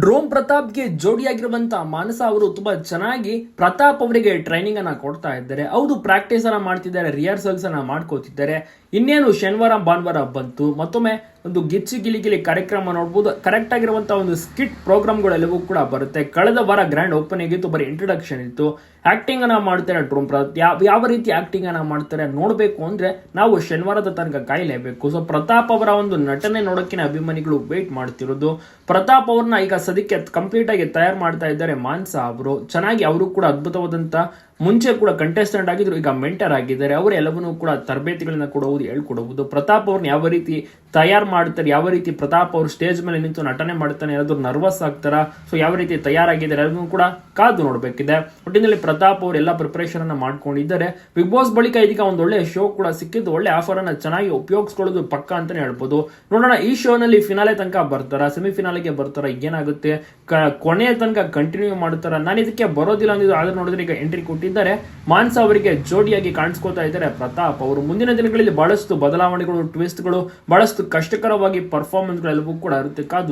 ಡ್ರೋಮ್ ಪ್ರತಾಪ್ಗೆ ಜೋಡಿಯಾಗಿರುವಂತ ಮಾನಸ ಅವರು ತುಂಬಾ ಚೆನ್ನಾಗಿ ಪ್ರತಾಪ್ ಅವರಿಗೆ ಟ್ರೈನಿಂಗ್ ಅನ್ನ ಕೊಡ್ತಾ ಇದ್ದಾರೆ. ಹೌದು ಪ್ರಾಕ್ಟೀಸ್ ಅನ್ನ ಮಾಡ್ತಿದ್ದಾರೆ ರಿಹರ್ಸಲ್ಸ್ ಅನ್ನ ಮಾಡ್ಕೋತಿದ್ದಾರೆ. ಇನ್ನೇನು ಶನಿವಾರ, ಭಾನುವಾರ ಬಂತು. ಮತ್ತೊಮ್ಮೆ ಒಂದು ಗಿಚ್ಚಿ ಗಿಲಿ ಗಿಲಿ ಕಾರ್ಯಕ್ರಮ ನೋಡ್ಬೋದು. ಕರೆಕ್ಟ್ ಆಗಿರುವಂತ ಒಂದು ಸ್ಕಿಟ್ ಪ್ರೋಗ್ರಾಮ್ಗಳೆಲ್ಲವೂ ಕೂಡ ಬರುತ್ತೆ. ಕಳೆದ ವಾರ ಗ್ರ್ಯಾಂಡ್ ಓಪನಿಂಗ್ ಇತ್ತು, ಬರೀ ಇಂಟ್ರೊಡಕ್ಷನ್ ಇತ್ತು. ಆಕ್ಟಿಂಗ್ ಅನ್ನ ಮಾಡ್ತಾರೆ ಡ್ರೋಮ್ ಪ್ರತಾಪ್ ಯಾವ ಯಾವ ರೀತಿ ಆಕ್ಟಿಂಗ್ ಅನ್ನ ಮಾಡ್ತಾರೆ ನೋಡಬೇಕು ಅಂದ್ರೆ ನಾವು ಶನಿವಾರದ ತನಕ ಕಾಯಲೇಬೇಕು. ಸೊ ಪ್ರತಾಪ್ ಅವರ ಒಂದು ನಟನೆ ನೋಡೋಕ್ಕಿನ ಅಭಿಮಾನಿಗಳು ವೇಟ್ ಮಾಡ್ತಿರೋದು. ಪ್ರತಾಪ್ ಅವ್ರನ್ನ ಈಗ ಸದ್ಯಕ್ಕೆ ಕಂಪ್ಲೀಟ್ ಆಗಿ ತಯಾರು ಮಾಡ್ತಾ ಇದ್ದಾರೆ ಮಾನ್ಸಾ ಅವರು. ಚೆನ್ನಾಗಿ ಅವರು ಕೂಡ ಅದ್ಭುತವಾದಂತ ಮುಂಚೆ ಕೂಡ ಕಂಟೆಸ್ಟೆಂಟ್ ಆಗಿದ್ರು, ಈಗ ಮೆಂಟರ್ ಆಗಿದ್ದಾರೆ. ಅವರು ಎಲ್ಲವನ್ನೂ ಕೂಡ ತರಬೇತಿಗಳನ್ನ ಕೊಡುವುದು ಹೇಳ್ಕೊಡುವುದು ಪ್ರತಾಪ್ ಅವ್ರನ್ನ ಯಾವ ರೀತಿ ತಯಾರು ಮಾಡ್ತಾರೆ, ಯಾವ ರೀತಿ ಪ್ರತಾಪ್ ಅವರು ಸ್ಟೇಜ್ ಮೇಲೆ ನಿಂತು ನಟನೆ ಮಾಡ್ತಾನೆ ಏನಾದ್ರು ನರ್ವಸ್ ಆಗ್ತಾರ? ಸೊ ಯಾವ ರೀತಿ ತಯಾರಾಗಿದ್ದಾರೆ ಅದನ್ನು ಕೂಡ ಕಾದು ನೋಡಬೇಕಿದೆ. ಒಟ್ಟಿನಲ್ಲಿ ಪ್ರತಾಪ್ ಅವರು ಎಲ್ಲ ಪ್ರಿಪರೇಷನ್ ಅನ್ನ ಮಾಡ್ಕೊಂಡಿದ್ದಾರೆ. ಬಿಗ್ ಬಾಸ್ ಬಳಿಕ ಇದೀಗ ಒಂದು ಒಳ್ಳೆ ಶೋ ಕೂಡ ಸಿಕ್ಕಿದ್ದು. ಒಳ್ಳೆ ಆಫರ್ ಅನ್ನ ಚೆನ್ನಾಗಿ ಉಪಯೋಗಿಸ್ಕೊಳ್ಳೋದು ಪಕ್ಕ ಅಂತಾನೆ ಹೇಳ್ಬೋದು. ನೋಡೋಣ, ಈ ಶೋನಲ್ಲಿ ಫಿನಾಲೆ ತನಕ ಬರ್ತಾರ ಸೆಮಿಫಿನಾಲೆಗೆ ಬರ್ತಾರ ಏನಾಗುತ್ತೆ ಕೊನೆಯ ತನಕ ಕಂಟಿನ್ಯೂ ಮಾಡ್ತಾರೆ ನಾನು ಇದಕ್ಕೆ ಬರೋದಿಲ್ಲ ಅಂದಿದ್ದು, ಆದ್ರೆ ನೋಡಿದ್ರೆ ಈಗ ಎಂಟ್ರಿ ಕೊಟ್ಟಿದ್ದಾರೆ. ಮಾನ್ಸ ಅವರಿಗೆ ಜೋಡಿಯಾಗಿ ಕಾಣಿಸ್ಕೊತಾ ಇದ್ದಾರೆ. ಪ್ರತಾಪ್ ಅವರು ಮುಂದಿನ ದಿನಗಳಲ್ಲಿ ಬಹಳಷ್ಟು ಬದಲಾವಣೆಗಳು ಟ್ವಿಸ್ಟ್ಗಳು ಬಹಳಷ್ಟು ಕಷ್ಟಕರವಾಗಿ ಪರ್ಫಾರ್ಮೆನ್ಸ್ಗಳೆಲ್ಲವೂ ಕೂಡ ಇರುತ್ತೆ. ಕಾದು.